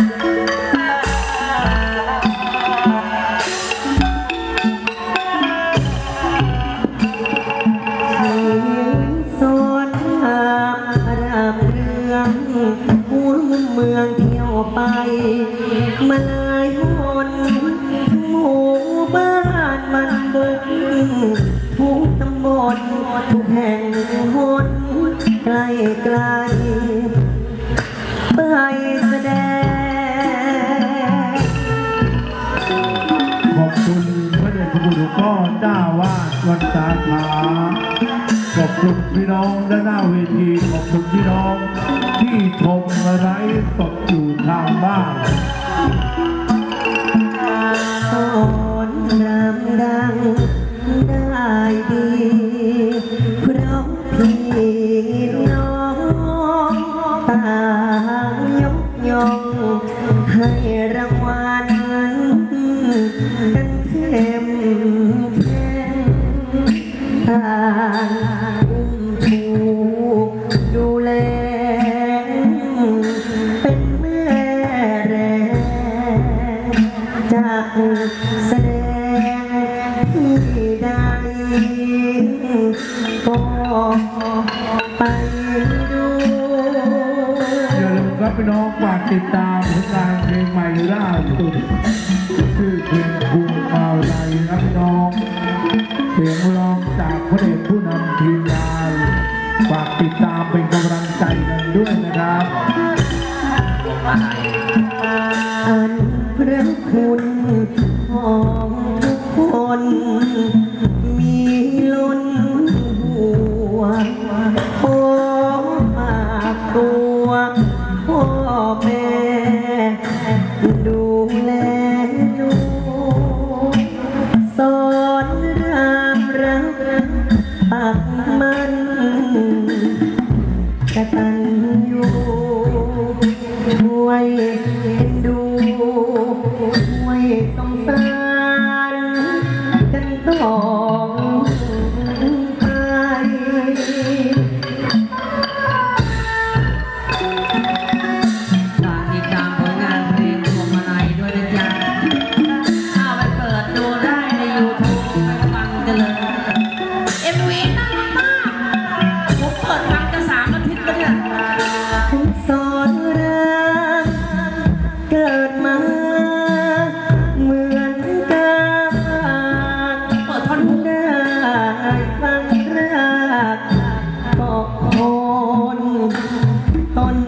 สอนหามรามเบืองหัวเมืองเที่ยวไปมาหลายหนหมู่บ้านมันบุกทุกตำบลทุกแห่งหนไกลไกลไปแสดง พ่อเจ้าวาดวัดสาขาขอบคุณพี่น้องและหน้าเวทีขอบคุณพี่น้อง ที่ชมไลฟ์สดอยู่ทางบ้านสอนรำดังได้ดี ก็ไปดูอย่าลืมครับพี่น้องฝากติดตามผลงานเพลงใหม่ล่าสุดชื่อเพลงภูมิมาลัยครับพี่น้องเสียงร้องจากพระเดชผู้นำทีมงานฝากติดตามเป็นกำลังใจกันด้วยนะครับ ข ต้น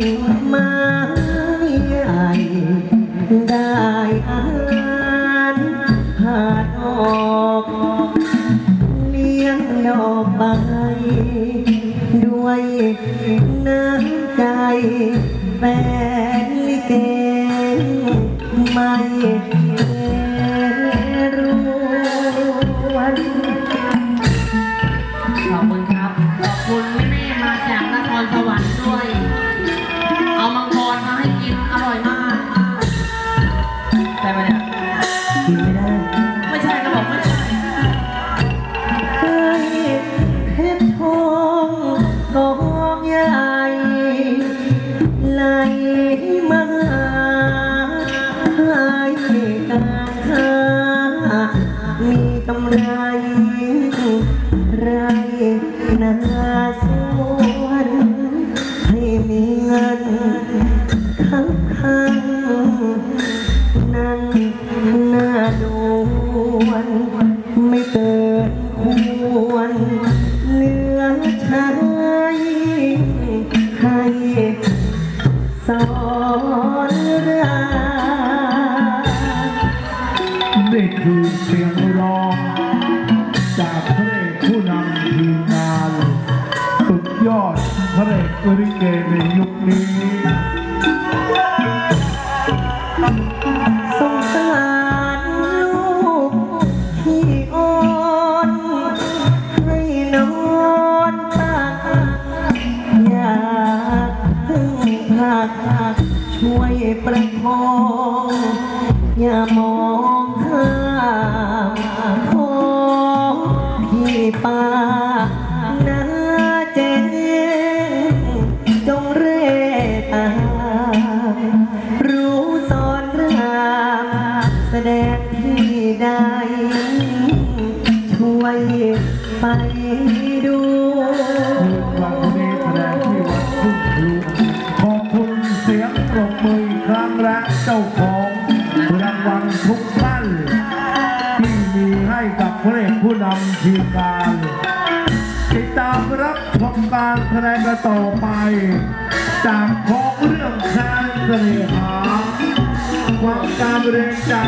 ไม้ใหญ่ได้อ่านผ่านออกเลี้ยงดอกใบด้วยน้ำใจแฟนลิเกไม่ำไรไรนาสวนให้มีเงินข้างข้างนั่ ริเกในยุคนี้สงสารลูกที่อ่อนให้นอนตากอยากพึ่งพาช่วยประคองอย่ามองข้ามขอพี่ป้า แสดงที่ใดช่วยไปดูฟังเพลแสดงที่วัดทุ่งูขอบคุณเสียงปรบมือครั้งแรกเจ้าของรางวัลทุกท่านที่มีให้กับพระเอกผู้นำทีมงานติดตามรับชมการแสดงต่อไป จากของเรื่องแสดงเสน่หา